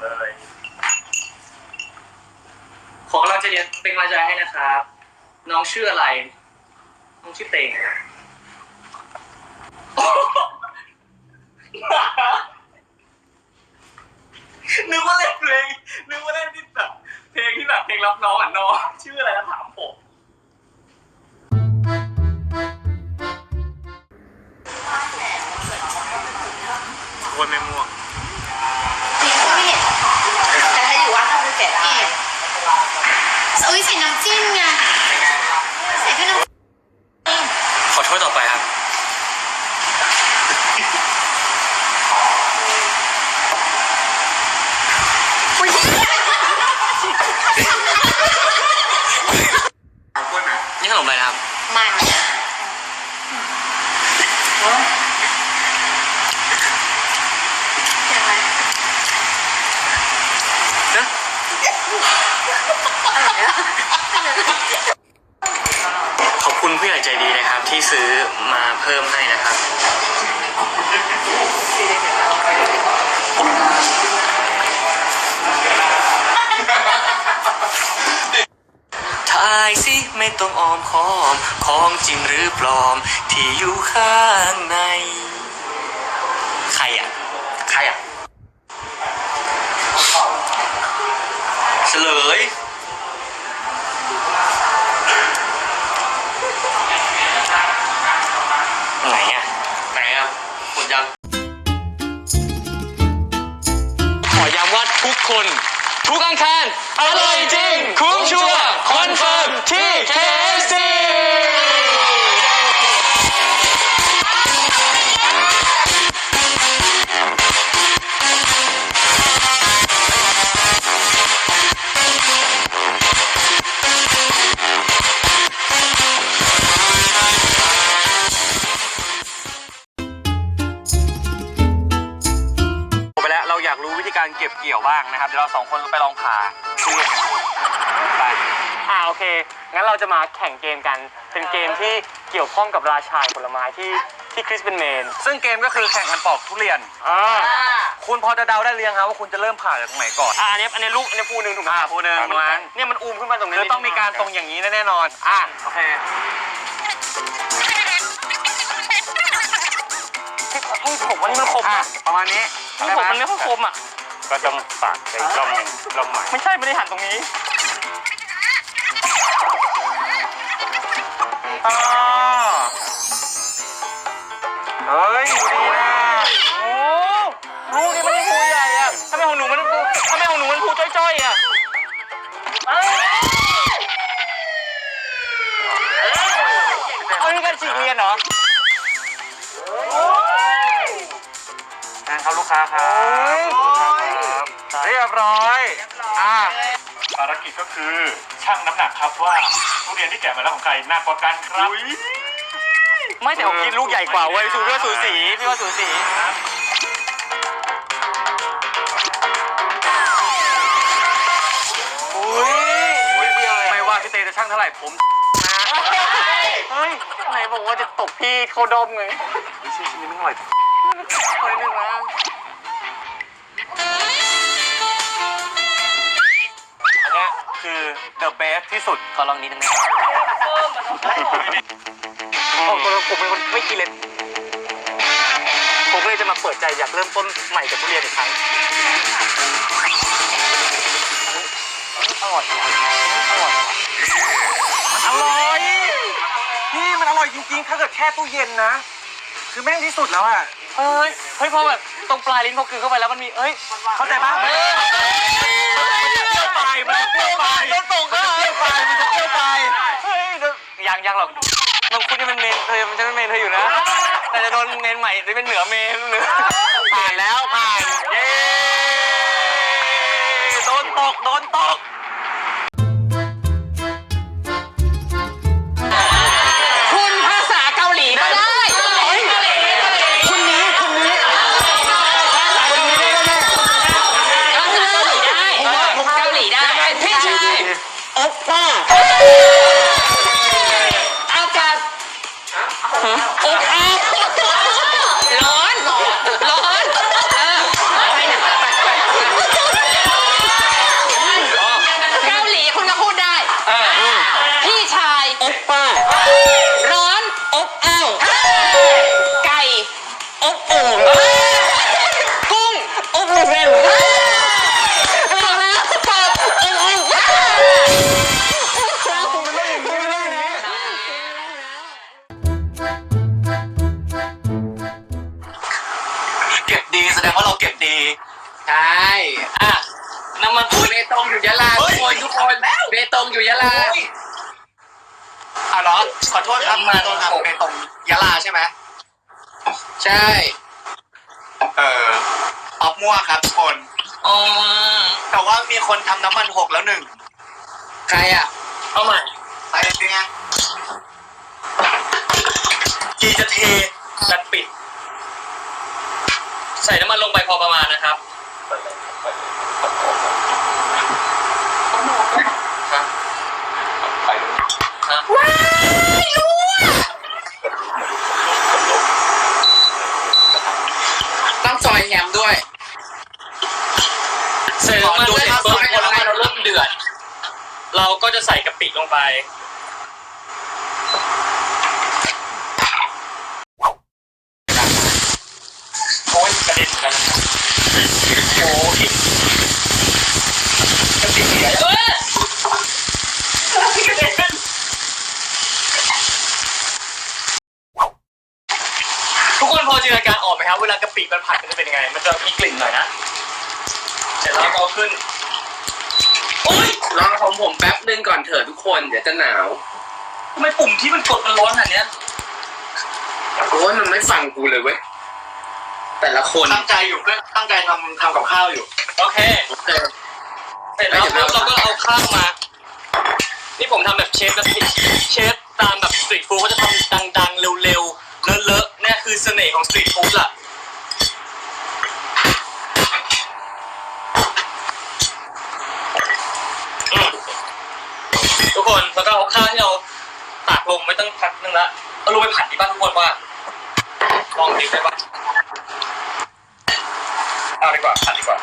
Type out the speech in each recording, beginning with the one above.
เลย ขอกำลังใจเรียนเป็นกำลังใจให้นะครับ น้องชื่ออะไร น้องชื่อเตงนึกว่าเล่นเพลงนึกว่าเล่นที่แบบเพลงที่แบบเพลงรับน้องอะน้องชื่ออะไรนะถาม ขอบคุณผู้ใหญ่ใจดีนะครับ ที่ซื้อมาเพิ่มให้นะครับ ทายสิไม่ต้องออมค้อม ของจริงหรือปลอม ที่อยู่ข้างใน ใครอะ ใครอะ ยัง ขอย้ำว่าทุกคน ทุกอังคารอร่อยจริง คุ้มชัวร์คอนเฟิร์มที่เค นะครับเดี๋ยวเราสองคนไปลองผ่าทุเรียนกันดูไปอ่าโอเค งั้นเราจะมาแข่งเกมกัน เป็นเกมที่เกี่ยวข้องกับราชาผลไม้ที่ที่คริสเป็นเมนซึ่งเกมก็คือแข่งกันปอกทุเรียน อ่าคุณพอจะเดาได้หรือยังครับว่าคุณจะเริ่มผ่าจากตรงไหนก่อนอ่าอันนี้อันนี้ลูกอันนี้ภูหนึ่งถูกไหมอ่าภูหนึ่งมัตรงนั้นเนี่ยมันอูมขึ้นมาตรงนี้คือต้องมีการตรงอย่างนี้แน่ๆนอน อะโอเคเฮ้ยผมวันนี้มันคมอะอะ ประมาณนี้ผมมันไม่ค่อยคมอะ ก็ต้องฝากใจกล้องหนึ่งกล้องใหม่ไม่ใช่ไม่ได้หันตรงนี้อ่าเฮ้ยดีนะโอ้ลูกนี่มันยังภูใหญ่อะทำไมของหนูมันภูทำไมของหนูมันภูจ้อยๆอะ กิจก็คือชั่งน้ำหนักครับว่าทุเรียนที่แกะมาแล้วของใครหนักกว่ากันครับไม่แต่ผมกินลูกใหญ่กว่าเว้ยสูพี่ว่าสูสีพี่ว่าสูสีอุ้ยไม่ว่าพี่เตจะช่างเท่าไหร่ผมเฮ้ยไหนบอกว่าจะตบพี่เขาดมไงไม่ใช่ชิ้นนี้ไม่อร่อยเฮ้ยนึงนะ คือ the best ที่สุดขอลองนิดนึงนะโอ้โหผมเป็นคนไม่กินเลยผมเลยจะมาเปิดใจอยากเริ่มต้นใหม่กับทุเรียนอีกครั้งอร่อยอร่อยอร่อยนี่มันอร่อยจริงๆ ถ้าเกิดแช่ตู้เย็นนะ คือแม่งที่สุดแล้วอะเฮ้ยเฮ้ยพอแบบตรงปลายลิ้นพอคืนเข้าไปแล้วมันมีเอ้ยเข้าใจปะเอ้ ยมันจะเปรี้ยวไปมันจะเปรี้ยวไปโดนตกมันจะเปรี้ยวไปมันจะเปรี้ยวไปเฮ้ยเดี๋ยวยังยังหรอกน้องคุณนี่มันเมนเธอมันจะเป็นเมนเธออยู่นะ แต่จะโดนเมนใหม่จะเป็นเหนือเมนเหนือผ่านแล้วผ่านเย้โดนตกโดนตก อากาศโอ๊ปอาร้อ ใช่อะน้ำมันเบตงอยู่ยะลาทุกคนทุกคนเบตงอยู่ยะลาอะเหรอขอโทษครับมาโทษครับไปตรงยะลาใช่ไหมใช่เออออกมั่วครับทุกคน อ๋อแต่ว่ามีคนทำน้ำมันหกแล้วหนึ่งใครอะเอาใหม่ไปเป็นไงกีจะเทและปิดใส่น้ำมันลงไปพอประมาณนะครับต้องซอยแฮมด้วยใส่น้ำมันเสร็จปุ๊บพอน้ำมันเราเริ่มเดือด เราก็จะใส่กะปิลงไป โอ้ยกระเด็นกันโอ้ยกระเด็นเอ้ยกระเด็นทุกคนพอจินตนาการออกไหมครับเวลากะปิมันผัดมันจะเป็นยังไง มันจะมีกลิ่นหน่อยนะเสร็จแล้วเอาขึ้นโอ้ยรอของผมแป๊บนึงก่อนเถอะทุกคน เดี๋ยวจะหนาวทำไมปุ่มที่มันกดมันร้อนขนาดเนี้ยโอ้ยมันไม่ฟังกูเลยเว้ย แต่ละคนตั้งใจอยู่เพื่อตั้งใจทำทำกับข้าวอยู่ โอเคเออเสร็จแล้วปุ๊บเราก็เอาข้าวมา นี่ผมทำแบบเชฟแบบเชฟตามแบบสตรีทฟู้ดเขาจะทำดังๆ เร็วๆ เลอะๆเนี่ยคือเสน่ห์ของสตรีทฟู้ดล่ะอืมทุกคนแล้วก็เอาข้าวที่เราตากลงไม่ต้องพักนึงละเอาลงไปผัดดีบ้างทุกคนว่าลองดิได้ปะเอา ดีกว่าผัดดีกว่า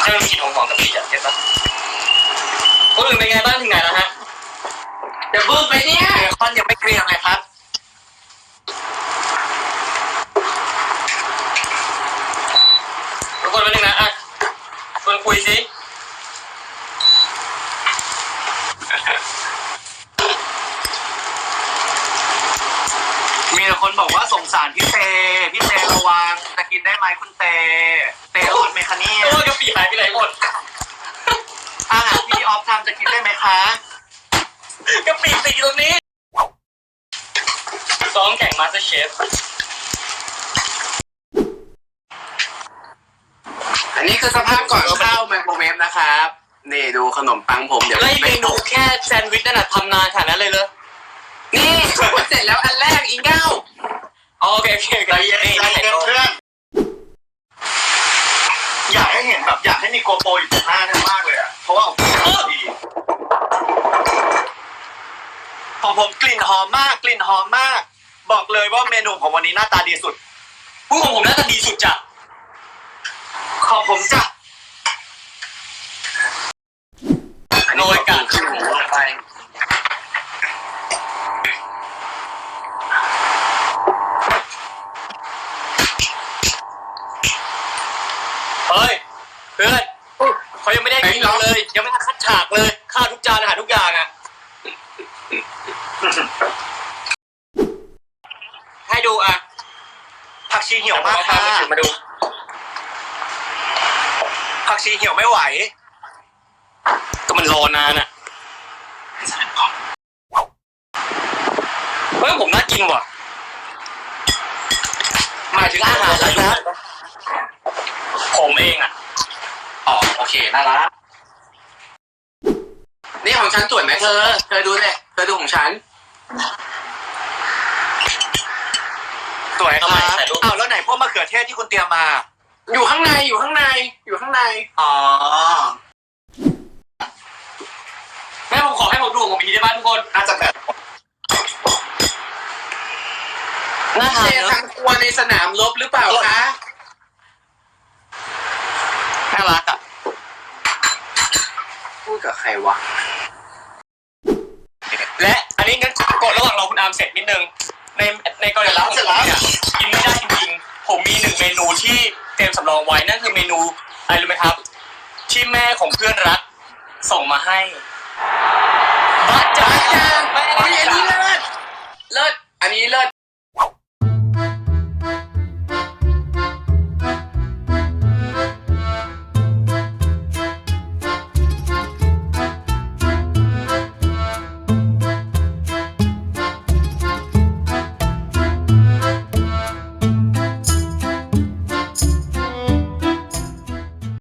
ให้มันมีกลิ่นหอมๆกับกะปิอะเก็ตปะคนอื่นเป็นไงบ้างถึงไหนแล้วฮะเดี๋ยวบึ้มไปเนี่ยคอนยังไม่เกรียมเลยครับทุกคนเป็นยังไงอะชวนคุยสิ มีแต่คนบอกว่าสงสารพี่เต พี่เตระวังจะกินได้ไหมคุณเต เตรอดไหมคะเนี่ย ตัวกะปิหายไปไหนหมด อาหารที่ออฟทำจะกินได้ไหมคะกะปิติดอยู่ตรงนี้ซ้อมแข่งมาสเตอร์เชฟอันนี้คือสภาพก่อนเข้าไมโครเวฟนะครับ นี่ดูขนมปังผมเดี๋ยวแล้วไอ้เมนูแค่แซนด์วิชนั่นน่ะทำนานขนาดนั้นเลยเหรอนี่เสร็จแล้วอันแรกอีกเก้าอ๋อโอเคโอเคโอเคใจเย็นใจเย็นเพื่อนอยากให้เห็นแบบอยากให้มีโกโปรอยู่ตรงหน้านั่นมากเลยอะ เพราะว่าของผมดีของผมกลิ่นหอมมาก กลิ่นหอมมาก บอกเลยว่าเมนูของวันนี้หน้าตาดีสุดผู้ของผมน่าจะดีสุดจ้ะของผมจะ ข้าวทุกจานอาหารทุกอย่างอะ ให้ดูอะ ผักชีเหี่ยวมากค่ะเอถือมาดู ผักชีเหี่ยวไม่ไหว ก็มันรอนานอะเฮ้ยผมน่ากินว่ะหมายถึงอาหารแล้วนะผมเองอะ อ๋อ โอเค น่ารัก นี่ของฉันสวยไหมเธอ เธอดูเลยเธอดูของฉัน สวยคทำรัไมบถ่ายรูป อ้าวแล้วไหนพวกมะเขือเทศที่คุณเตรียมมา อยู่ข้างในอยู่ข้างใน อยู่ข้างในอ๋อแม่ผมขอให้ผมดูของผมอีกทีได้ไหมทุกคนน่าจะแบบน่าทาเชนฟเนอะทำครัวในสนามรบหรือเปล่าคะน่ารักอะพูดกับใครวะ และอันนี้งั้นกดระหว่างรอคุณอาร์มเสร็จนิดนึง ในในกรณีของผมเนี่ยกินไม่ได้จริงๆ ผมมีหนึ่งเมนูที่เตรียมสำรองไว้นั่นคือเมนูอะไรรู้ไหมครับ ที่แม่ของเพื่อนรักส่งมาให้บัจจาจ้าแม่เฮ้ยอันนี้เลิศเลิศอันนี้เลิศ